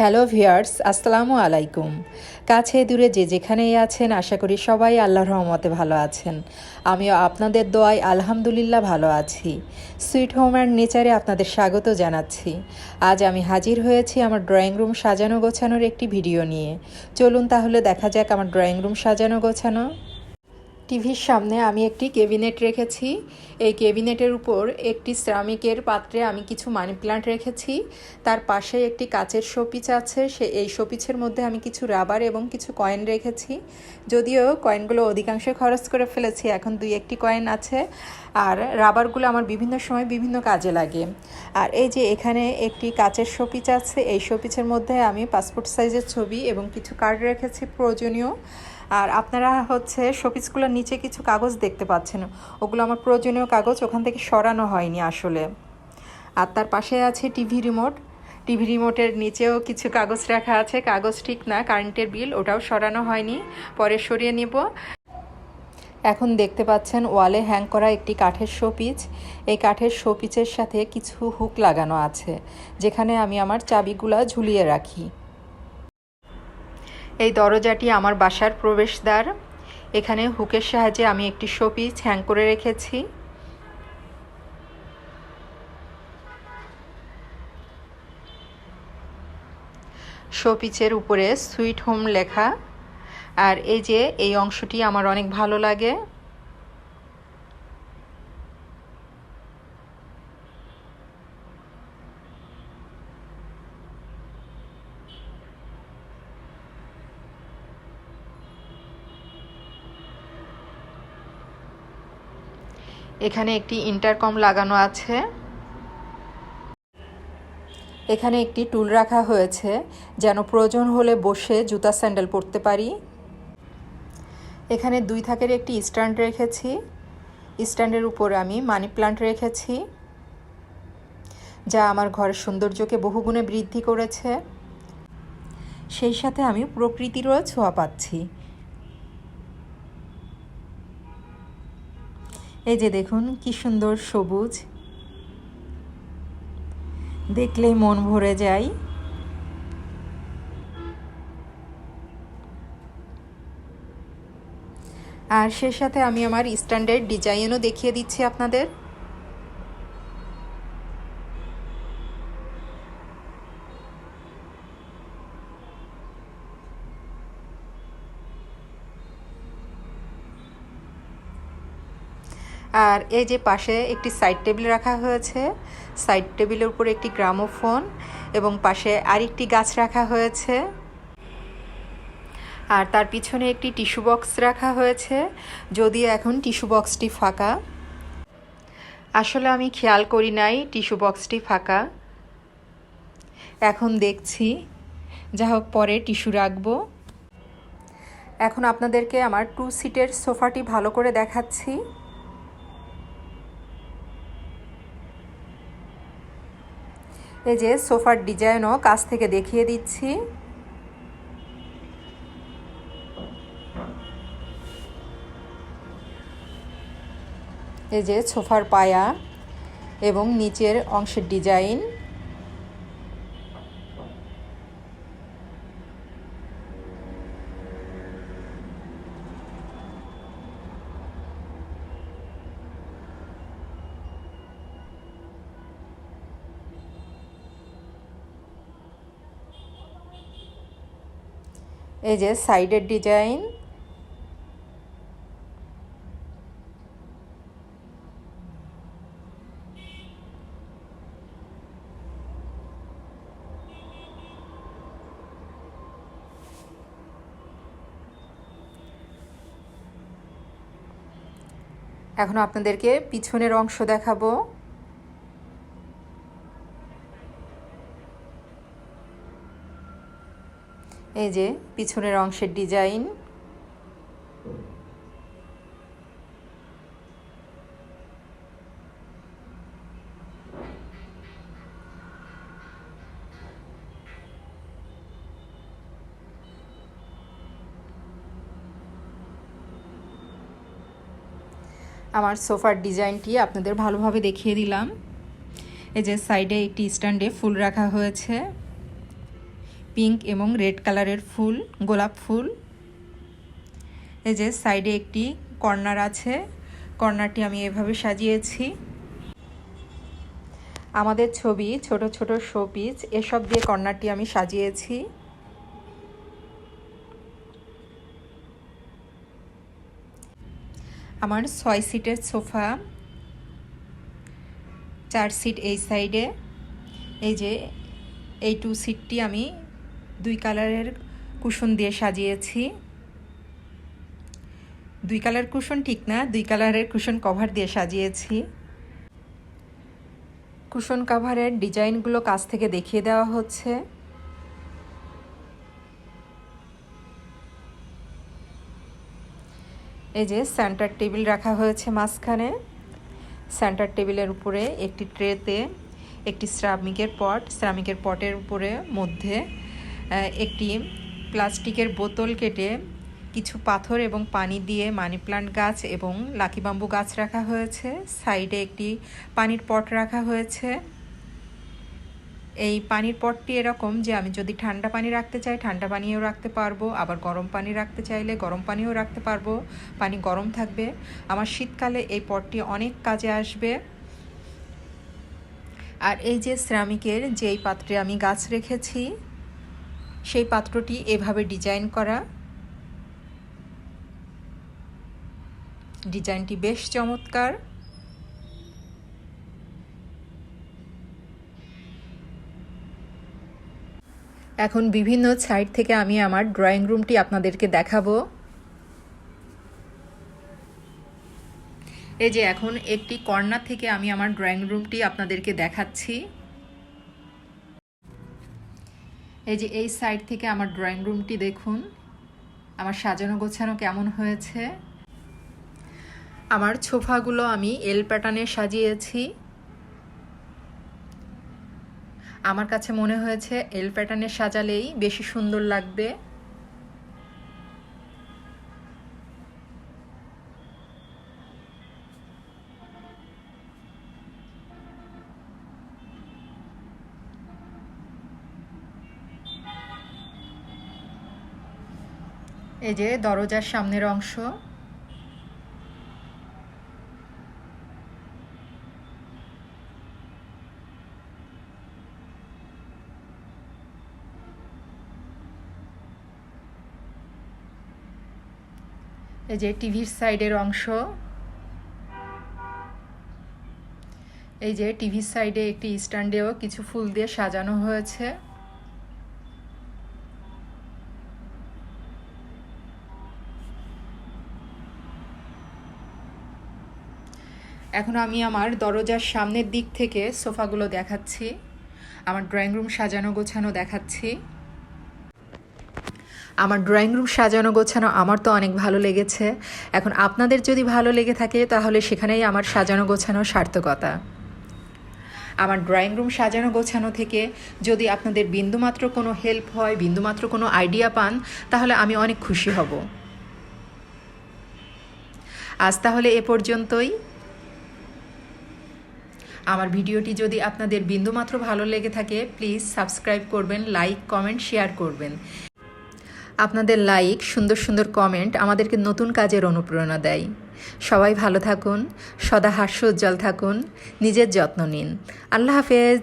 Hello viewers আসসালামু আলাইকুম। কাছে দূরে যে যেখানেই আছেন, আশা করি সবাই আল্লাহর রহমতে ভালো আছেন। আমিও আপনাদের দোয়ায় আলহামদুলিল্লাহ ভালো আছি। সুইট হোম অ্যান্ড নেচারে আপনাদের স্বাগত জানাচ্ছি। আজ আমি হাজির হয়েছি আমার ড্রয়িং রুম সাজানো গোছানোর একটি ভিডিও নিয়ে। চলুন তাহলে দেখা যাক আমার ড্রয়িং রুম সাজানো গোছানো। টিভির সামনে আমি একটি কেবিনেট রেখেছি। এই কেবিনেটের উপর একটি সিরামিকের পাত্রে আমি কিছু মানি প্লান্ট রেখেছি। তার পাশে একটি কাচের শোপিচ আছে। সে, এই শোপিচের মধ্যে আমি কিছু রাবার এবং কিছু কয়েন রেখেছি। যদিও কয়েনগুলো অধিকাংশ খরচ করে ফেলেছি। এখন দুই একটি কয়েন আছে। আর রাবারগুলো আমার বিভিন্ন সময় বিভিন্ন কাজে লাগে। আর এই যে এখানে একটি কাচের শোপিচ আছে। এই শোপিচের মধ্যে আমি পাসপোর্ট সাইজের ছবি এবং কিছু কার্ড রেখেছি প্রয়োজনীয়। আর আপনারা হচ্ছে শোপিসগুলোর নিচে কিছু কাগজ দেখতে পাচ্ছেন। ওগুলো আমার প্রয়োজনীয় কাগজ, ওখান থেকে সরানো হয়নি আসলে। আর তার পাশে আছে টিভি রিমোট। টিভি রিমোটের নিচেও কিছু কাগজ রাখা আছে। কাগজ ঠিক না, কারেন্টের বিল, ওটাও সরানো হয়নি। পরে সরিয়ে নেব। এখন দেখতে পাচ্ছেন ওয়ালে হ্যাং করা একটি কাঠের শোপিচ। এই কাঠের শোপিচের সাথে কিছু হুক লাগানো আছে, যেখানে আমি আমার চাবিগুলা ঝুলিয়ে রাখি। এই দরজাটি আমার বাসার প্রবেশদ্বার। এখানে হুকের সাহায্যে আমি একটি শোপিস হ্যাং করে রেখেছি। শোপিচের উপরে সুইট হোম লেখা। আর এই যে, এই অংশটি আমার অনেক ভালো লাগে। এখানে একটি ইন্টারকম লাগানো আছে। এখানে একটি টুল রাখা হয়েছে, যেন প্রয়োজন হলে বসে জুতা স্যান্ডেল পরতে পারি। এখানে দুই থাকের একটি স্ট্যান্ড রেখেছি। স্ট্যান্ডের উপর আমি মানি প্লান্ট রেখেছি, যা আমার ঘরের সৌন্দর্যকে বহুগুণে বৃদ্ধি করেছে। সেই সাথে আমি প্রকৃতিরও ছোঁয়া পাচ্ছি। এই যে দেখুন, কি সুন্দর সবুজ। দেখলেই মন ভরে যায়। আর সে সাথে আমি আমার স্ট্যান্ডার্ড ডিজাইনও দেখিয়ে দিচ্ছি আপনাদের। আর এই যে পাশে একটি সাইড টেবিল রাখা হয়েছে। সাইড টেবিলের উপর একটি গ্রামোফোন এবং পাশে আরেকটি গাছ রাখা হয়েছে। আর তার পিছনে একটি টিস্যু বক্স রাখা হয়েছে। যদিও এখন টিস্যু বক্সটি ফাঁকা। আসলে আমি খেয়াল করি নাই টিস্যু বক্সটি ফাঁকা। এখন দেখছি। যা হোক, পরে টিস্যু রাখব। এখন আপনাদেরকে আমার টু সিটের সোফাটি ভালো করে দেখাচ্ছি। এই যে সোফার ডিজাইনও কাছ থেকে দেখিয়ে দিচ্ছি। এই যে সোফার পায়া এবং নিচের অংশের ডিজাইন। এই যে সাইডের ডিজাইন। এখন আপনাদেরকে পিছনের অংশ দেখাবো। এই যে পিছনের অংশের ডিজাইন। আমার সোফার ডিজাইনটি আপনাদের ভালোভাবে দেখিয়ে দিলাম। এই যে সাইডে একটি স্ট্যান্ডে ফুল রাখা হয়েছে। পিঙ্ক এবং রেড কালারের ফুল, গোলাপ ফুল। এই যে সাইডে একটি কর্নার আছে, কর্নারটি আমি এভাবে সাজিয়েছি। আমাদের ছবি, ছোট ছোট শোপিস, এসব দিয়ে কর্নারটি আমি সাজিয়েছি। আমার ছয় সিটের সোফা, চার সিট এই সাইডে। এই যে, এই টু সিটটি আমি দুই কালারের কুশন দিয়ে সাজিয়েছি। দুই কালার কুশন ঠিক না, দুই কালারের কুশন কভার দিয়ে সাজিয়েছি। কুশন কাভারের ডিজাইনগুলো কাছ থেকে দেখিয়ে দেওয়া হচ্ছে। এই যে সেন্টার টেবিল রাখা হয়েছে মাঝখানে। সেন্টার টেবিলের উপরে একটি ট্রেতে একটি শ্রামিকের পট শ্রামিকের পটের উপরে মধ্যে একটি প্লাস্টিকের বোতল কেটে কিছু পাথর এবং পানি দিয়ে মানি প্লান্ট গাছ এবং লাকি বাম্বু গাছ রাখা হয়েছে। সাইডে একটি পানির পট রাখা হয়েছে। এই পানির পটটি এরকম যে আমি যদি ঠান্ডা পানি রাখতে চাই, ঠান্ডা পানিও রাখতে পারব। আবার গরম পানি রাখতে চাইলে গরম পানিও রাখতে পারব। পানি গরম থাকবে। আমার শীতকালে এই পটটি অনেক কাজে আসবে। আর এই যে শ্রামিকের যেই পাত্রে আমি গাছ রেখেছি সেই পাত্রটি এভাবে ডিজাইন করা। ডিজাইনটি বেশ চমৎকার। এখন বিভিন্ন সাইড থেকে আমি আমার ড্রয়িং রুমটি আপনাদেরকে দেখাবো। এই যে এখন একটি কর্নার থেকে আমি আমার ড্রয়িং রুমটি আপনাদেরকে দেখাচ্ছি। এই যে এই সাইড থেকে আমার ড্রয়িং রুমটি দেখুন। আমার সাজানো গোছানো কেমন হয়েছে? আমার ছোফাগুলো আমি এল প্যাটার্নে সাজিয়েছি। আমার কাছে মনে হয়েছে এল প্যাটার্নে সাজালেই বেশি সুন্দর লাগবে। এই যে দরজার সামনের অংশ। এই যে টিভির সাইডের অংশ। এই যে টিভির সাইডে একটি স্ট্যান্ডেও কিছু ফুল দিয়ে সাজানো হয়েছে। এখন আমি আমার দরজার সামনের দিক থেকে সোফাগুলো দেখাচ্ছি, আমার ড্রয়িং রুম সাজানো গোছানো দেখাচ্ছি। আমার ড্রয়িং রুম সাজানো গোছানো আমার তো অনেক ভালো লেগেছে। এখন আপনাদের যদি ভালো লেগে থাকে, তাহলে সেখানেই আমার সাজানো গোছানো সার্থকতা। আমার ড্রয়িং রুম সাজানো গোছানো থেকে যদি আপনাদের বিন্দুমাত্র কোনো হেল্প হয়, বিন্দুমাত্র কোনো আইডিয়া পান, তাহলে আমি অনেক খুশি হব। আজ তাহলে এ পর্যন্তই। আমার ভিডিওটি যদি আপনাদের বিন্দুমাত্র ভালো লেগে থাকে প্লিজ সাবস্ক্রাইব করবেন লাইক কমেন্ট শেয়ার করবেন। আপনাদের লাইক সুন্দর সুন্দর কমেন্ট আমাদেরকে নতুন কাজের অনুপ্রেরণা দেয়। সবাই ভালো থাকুন, সদা হাস্য উজ্জ্বল থাকুন, নিজের যত্ন নিন। আল্লাহ হাফেজ।